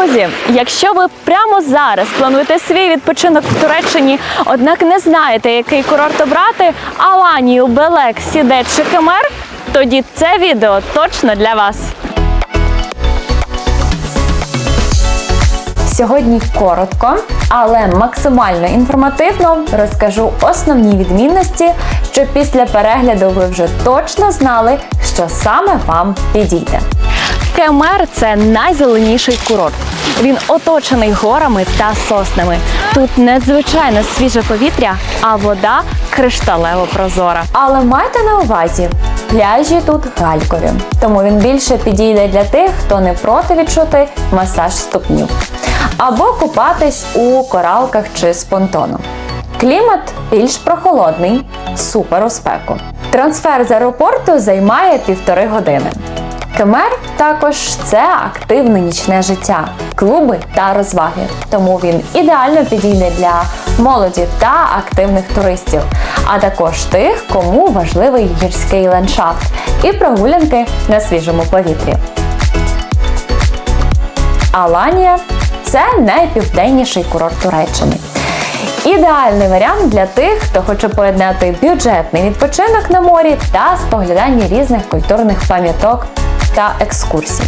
Друзі, якщо ви прямо зараз плануєте свій відпочинок в Туреччині, однак не знаєте, який курорт обрати, Аланію, Белек, Сіде чи Кемер, тоді це відео точно для вас. Сьогодні коротко, але максимально інформативно розкажу основні відмінності, щоб після перегляду ви вже точно знали, що саме вам підійде. Кемер це найзеленіший курорт. Він оточений горами та соснами. Тут надзвичайно свіже повітря, а вода кришталево прозора. Але майте на увазі, пляжі тут галькові, тому він більше підійде для тих, хто не проти відчути масаж ступнів. Або купатись у коралках чи з понтоном. Клімат більш прохолодний, супер у спеку. Трансфер з аеропорту займає півтори години. Кемер також це активне нічне життя, клуби та розваги. Тому він ідеально підійде для молоді та активних туристів, а також тих, кому важливий гірський ландшафт і прогулянки на свіжому повітрі. Аланія це найпівденніший курорт Туреччини. Ідеальний варіант для тих, хто хоче поєднати бюджетний відпочинок на морі та споглядання різних культурних пам'яток та екскурсій.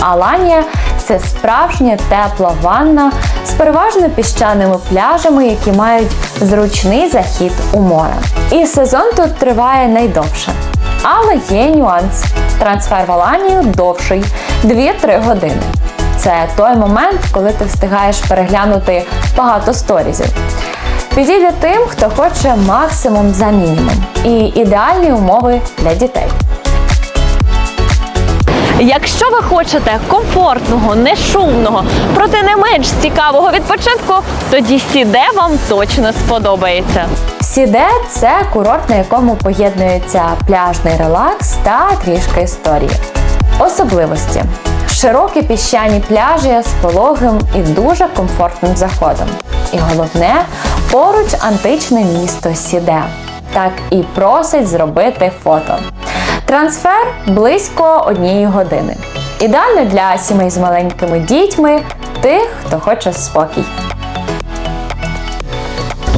Аланія це справжня тепла ванна з переважно піщаними пляжами, які мають зручний захід у море. І сезон тут триває найдовше. Але є нюанс. Трансфер в Аланію довший 2-3 години. Це той момент, коли ти встигаєш переглянути багато сторізів. Підійде тим, хто хоче максимум за мінімум. І ідеальні умови для дітей. Якщо ви хочете комфортного, нешумного, проте не менш цікавого відпочинку, тоді сіде вам точно сподобається. Сіде це курорт, на якому поєднується пляжний релакс та трішки історії. Особливості: широкі піщані пляжі з пологим і дуже комфортним заходом. І головне, поруч античне місто Сіде. Так і просить зробити фото. Трансфер близько однієї години. Ідеально для сімей з маленькими дітьми, тих, хто хоче спокій.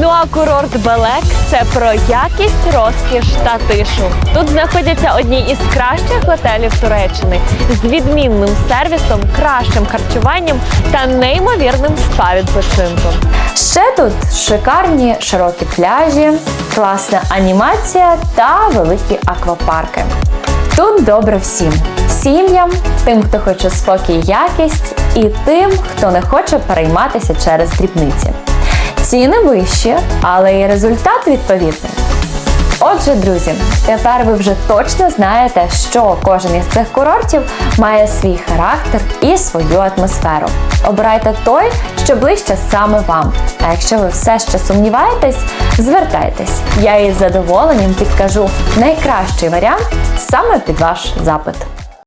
Ну а курорт Белек це про якість, розкіш та тишу. Тут знаходяться одні із кращих готелів Туреччини з відмінним сервісом, кращим харчуванням та неймовірним спа відпочинком. Ще тут шикарні широкі пляжі, класна анімація та великі аквапарки. Тут добре всім: сім'ям, тим, хто хоче спокій якість, і тим, хто не хоче перейматися через дрібниці. Ціни вищі, але і результат відповідний. Отже, друзі, тепер ви вже точно знаєте, що кожен із цих курортів має свій характер і свою атмосферу. Обирайте той, що ближче саме вам. А якщо ви все ще сумніваєтесь, звертайтесь. Я із задоволенням підкажу найкращий варіант саме під ваш запит.